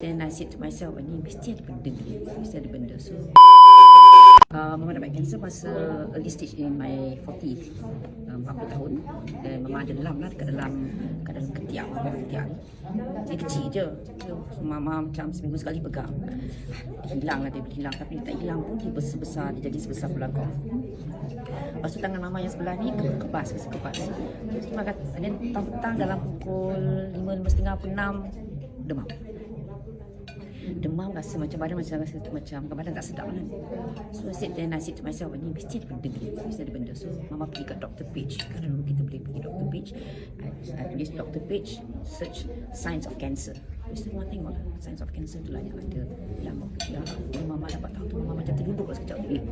Then I said to myself, ni mesti ada benda ni, mesti ada benda. So, uh, Mama dapat kanser masa early stage in my 40s, uh, 40 tahun. Dan Mama ada dalam lah, dekat dalam, dekat dalam ketiak, bawah ketiak ni. Dia kecil je. So, Mama macam seminggu sekali pegang. Dia hilang lah, dia hilang. Tapi dia tak hilang pun, dia besar-besar, dia jadi sebesar belakang. Lepas tu tangan mama yang sebelah ni ke kebas, kasi kebas. Terus kata, and then petang-petang dalam pukul 5, 5.30 pukul 6, demam. Demam rasa macam badan macam rasa macam badan tak sedap kan. So I said then I said to myself, ni mesti ada benda ni, mesti ada benda. So mama pergi kat Dr. Page. Kan dulu kita boleh pergi Dr. Page. I, I tulis Dr. Page, search signs of cancer. Tu mama tengok lah, signs of cancer tu lah yang ada dalam ketiak. Bila mama dapat tahu tu, mama macam terduduk lah sekejap. Eh,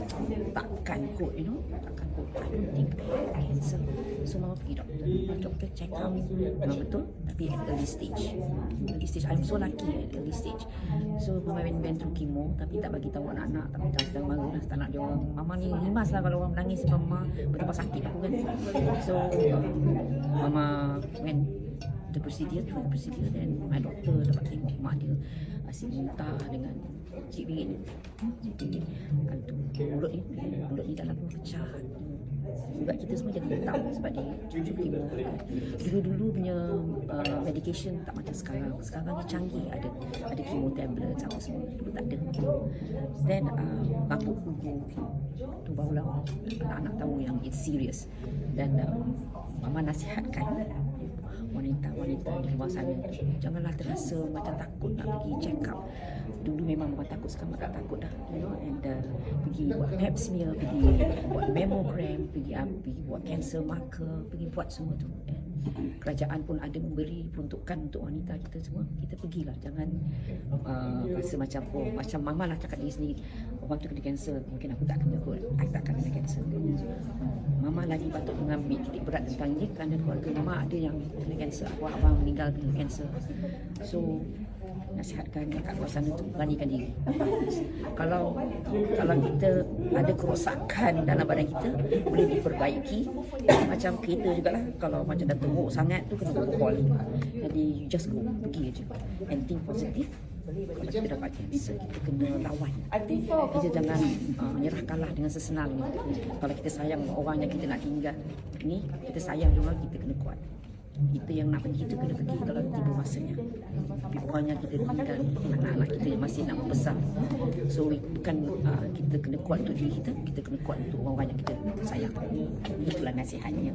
kot, you know. Takkan kot. I don't think cancer. So mama pergi doktor. Doktor check up. Memang betul. Tapi at early stage. Early stage. I'm so lucky at early stage. So mama went, went through chemo. Tapi tak bagi tahu anak-anak. Tak bagi tahu sedang marah lah. Tak nak dia orang. Mama ni limas lah kalau orang menangis. Mama betapa sakit aku kan. So mama went the procedure through the procedure then my doctor dapat tengok mak dia asyik muntah dengan cik bingit ni cik bingit mulut ni mulut ni dalam pecah. Ubat kita semua jadi hitam sebab dia chemo dulu-dulu punya uh, medication tak macam sekarang. Sekarang ni canggih. Ada ada chemo tablet apa semua. Dulu tak ada. Then uh, bapuk kubu tu barulah anak-anak tahu yang it's serious. Dan uh, mama nasihatkan wanita-wanita di luar sana janganlah terasa macam takut nak pergi check up dulu memang mama takut sekarang tak takut dah you know and uh, pergi buat pap smear pergi buat mammogram pergi uh, pergi buat cancer marker pergi buat semua tu. And kerajaan pun ada memberi peruntukan untuk wanita kita semua. Kita pergilah jangan uh, rasa macam oh macam mama lah cakap diri sendiri. Orang tu kena cancer mungkin aku tak kena kot. I tak akan kena cancer mama lagi patut mengambil titik berat tentang ini kerana keluarga mama ada yang kena cancer abang-abang meninggal kena cancer so nasihatkan kat luar sana tu beranikan diri. Kalau kalau kita ada kerosakan dalam badan kita boleh diperbaiki. Macam kereta jugalah kalau macam dah teruk sangat tu kena overhaul jadi you just go pergi aja and think positive kalau kita dapat cancer kita kena lawan. Kita jangan uh, menyerah kalah dengan sesenang. Kalau kita sayang orang yang kita nak tinggal ni kita sayang juga kita kena kuat. Kita yang nak pergi tu kena pergi. Kalau bukannya kita tinggal anak-anak kita yang masih nak membesar. So bukan uh, kita kena kuat untuk diri kita kita kena kuat untuk orang-orang yang kita sayang. Itulah nasihatnya